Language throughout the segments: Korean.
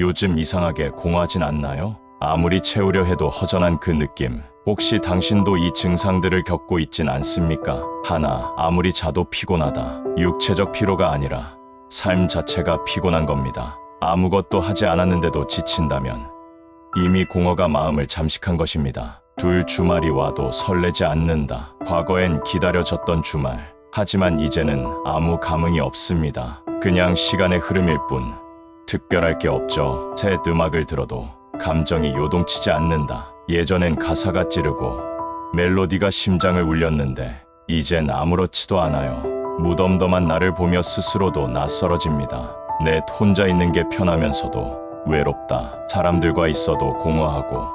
요즘 이상하게 공허하진 않나요? 아무리 채우려 해도 허전한 그 느낌. 혹시 당신도 이 증상들을 겪고 있진 않습니까? 하나, 아무리 자도 피곤하다. 육체적 피로가 아니라 삶 자체가 피곤한 겁니다. 아무것도 하지 않았는데도 지친다면 이미 공허가 마음을 잠식한 것입니다. 둘 주말이 와도 설레지 않는다. 과거엔 기다려졌던 주말. 하지만 이제는 아무 감흥이 없습니다. 그냥 시간의 흐름일 뿐. 특별할 게 없죠. 새 음악을 들어도 감정이 요동치지 않는다. 예전엔 가사가 찌르고 멜로디가 심장을 울렸는데 이젠 아무렇지도 않아요. 무덤덤한 나를 보며 스스로도 낯설어집니다. 내 혼자 있는 게 편하면서도 외롭다. 사람들과 있어도 공허하고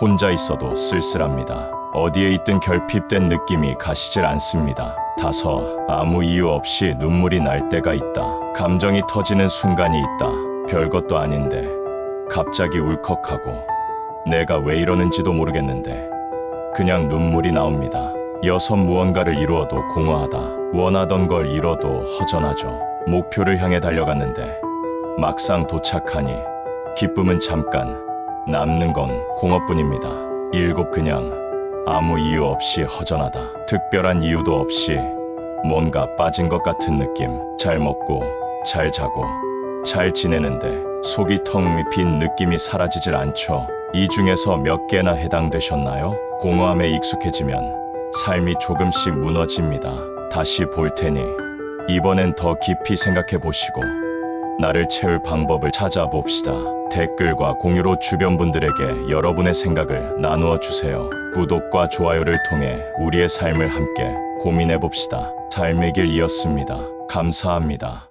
혼자 있어도 쓸쓸합니다. 어디에 있든 결핍된 느낌이 가시질 않습니다. 다섯, 아무 이유 없이 눈물이 날 때가 있다. 감정이 터지는 순간이 있다. 별것도 아닌데 갑자기 울컥하고 내가 왜 이러는지도 모르겠는데 그냥 눈물이 나옵니다. 여섯 무언가를 이루어도 공허하다. 원하던 걸 이뤄도 허전하죠. 목표를 향해 달려갔는데 막상 도착하니 기쁨은 잠깐 남는 건 공허뿐입니다. 일곱 그냥 아무 이유 없이 허전하다. 특별한 이유도 없이 뭔가 빠진 것 같은 느낌. 잘 먹고 잘 자고 잘 지내는데 속이 텅 빈 느낌이 사라지질 않죠. 이 중에서 몇 개나 해당되셨나요? 공허함에 익숙해지면 삶이 조금씩 무너집니다. 다시 볼 테니 이번엔 더 깊이 생각해 보시고 나를 채울 방법을 찾아봅시다. 댓글과 공유로 주변 분들에게 여러분의 생각을 나누어 주세요. 구독과 좋아요를 통해 우리의 삶을 함께 고민해 봅시다. 삶의 길 이었습니다. 감사합니다.